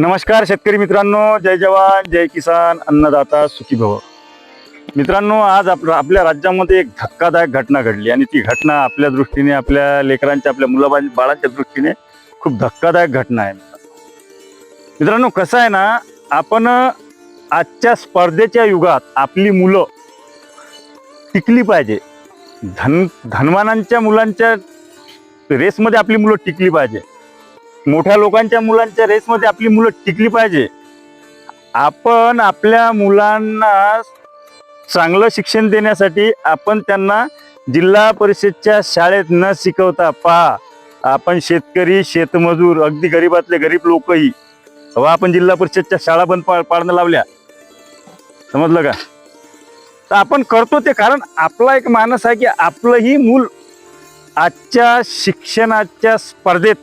नमस्कार शेतकरी मित्रांनो जय जवान जय किसान अन्नदाता सुखी भव. मित्रांनो आज आप आपल्या राज्यामध्ये एक धक्कादायक घटना घडली आणि ती घटना आपल्या दृष्टीने आपल्या लेकरांच्या आपल्या मुलाबा बाळांच्या दृष्टीने खूप धक्कादायक घटना आहे. मित्रांनो कसं आहे ना आपण आजच्या स्पर्धेच्या युगात आपली मुलं टिकली पाहिजे. धन धनवानांच्या मुलांच्या रेसमध्ये आपली मुलं टिकली पाहिजे. मोठ्या लोकांच्या मुलांच्या रेसमध्ये आपली मुलं टिकली पाहिजे. आपण आपल्या मुलांना चांगलं शिक्षण देण्यासाठी आपण त्यांना जिल्हा परिषदच्या शाळेत न शिकवता पहा. आपण शेतकरी शेतमजूर अगदी गरीबातले गरीब लोकही. हवा आपण जिल्हा परिषदच्या शाळा बंद पा- पाडणं लावल्या. समजलं का? तर आपण करतो ते कारण आपला एक मानस आहे की आपलंही मूल आजच्या शिक्षणाच्या स्पर्धेत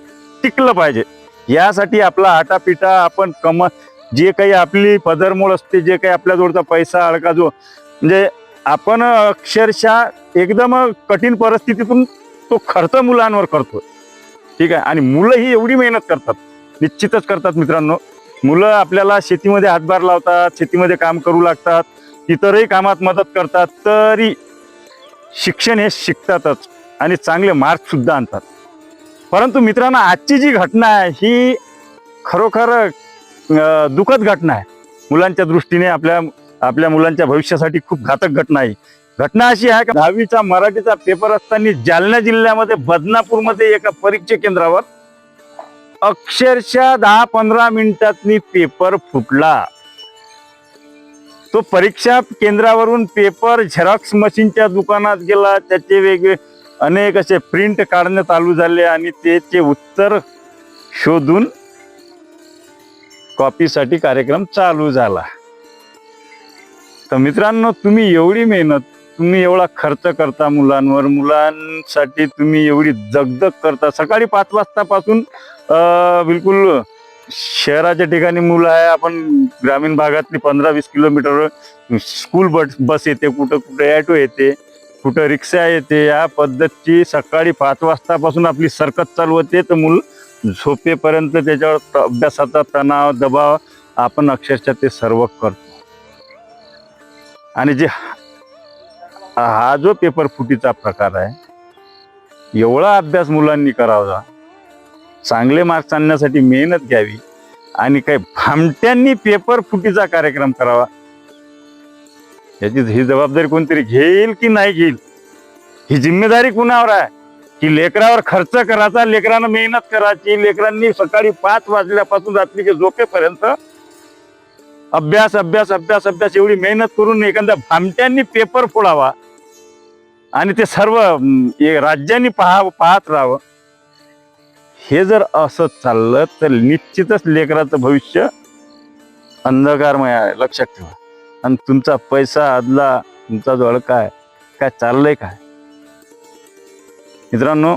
टिकलं पाहिजे. यासाठी आपला आटापिटा आपण कम जे काही आपली पदरमोड असते जे काही आपल्याजवळचा पैसा अडका जो म्हणजे आपण अक्षरशः एकदम कठीण परिस्थितीतून तो खर्च मुलांवर करतो ठीक आहे? आणि मुलं ही एवढी मेहनत करतात. निश्चितच करतात मित्रांनो. मुलं आपल्याला शेतीमध्ये हातभार लावतात शेतीमध्ये काम करू लागतात इतरही कामात मदत करतात तरी शिक्षण हे शिकतातच आणि चांगले मार्क्ससुद्धा आणतात. परंतु मित्रांनो आजची जी घटना आहे ही खरोखर दुःखद घटना आहे. मुलांच्या दृष्टीने आपल्या आपल्या मुलांच्या भविष्यासाठी खूप घातक घटना आहे. घटना अशी आहे का दहावीचा मराठीचा पेपर असताना जालना जिल्ह्यामध्ये बदनापूरमध्ये एका परीक्षा केंद्रावर अक्षरशः दहा पंधरा मिनिटातनी पेपर फुटला. तो परीक्षा केंद्रावरून पेपर झेरॉक्स मशीनच्या दुकानात गेला. त्याचे वेगळे अनेक असे प्रिंट काढणं चालू झाले आणि त्याचे उत्तर शोधून कॉपीसाठी कार्यक्रम चालू झाला. तर मित्रांनो तुम्ही एवढी मेहनत तुम्ही एवढा खर्च करता मुलांवर मुलांसाठी तुम्ही एवढी दगदग करता. सकाळी पाच वाजतापासून बिलकुल शहराच्या ठिकाणी मुलं आहे. आपण ग्रामीण भागातली पंधरा वीस किलोमीटर स्कूल बस बस येते कुठं कुठं ॲटो येते. कुठं रिक्षा येते या पद्धतची सकाळी पाच वाजतापासून आपली सरकत चालू होते. तर मूल झोपेपर्यंत त्याच्यावर अभ्यासाचा तणाव दबाव आपण अक्षरशः ते सर्व करतो. आणि जे हा जो पेपर फुटीचा प्रकार आहे एवढा अभ्यास मुलांनी करावा. चांगले मार्क्स आणण्यासाठी मेहनत घ्यावी आणि काही भामट्यांनी पेपर फुटीचा कार्यक्रम करावा. याची ही जबाबदारी कोणतरी घेईल की नाही घेईल? ही जिम्मेदारी कुणावर आहे? की लेकरावर खर्च करायचा लेकरानं मेहनत करायची लेकरांनी सकाळी पाच वाजल्यापासून रात्री झोपेपर्यंत अभ्यास अभ्यास अभ्यास अभ्यास एवढी मेहनत करून एखाद्या भामट्यांनी पेपर फोडावा आणि ते सर्व राज्यांनी पहा पाहत राहावं. हे जर असं चाललं तर निश्चितच लेकराचं भविष्य अंधकारमय आहे. लक्षात ठेवा. आणि तुमचा पैसा आदला तुमचा जवळ काय? काय चाललंय काय? मित्रांनो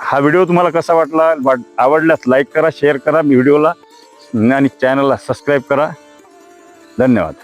हा व्हिडिओ तुम्हाला कसा वाटला? वाट- आवडल्यास लाईक करा शेअर करा व्हिडिओला आणि चॅनलला सबस्क्राईब करा. धन्यवाद.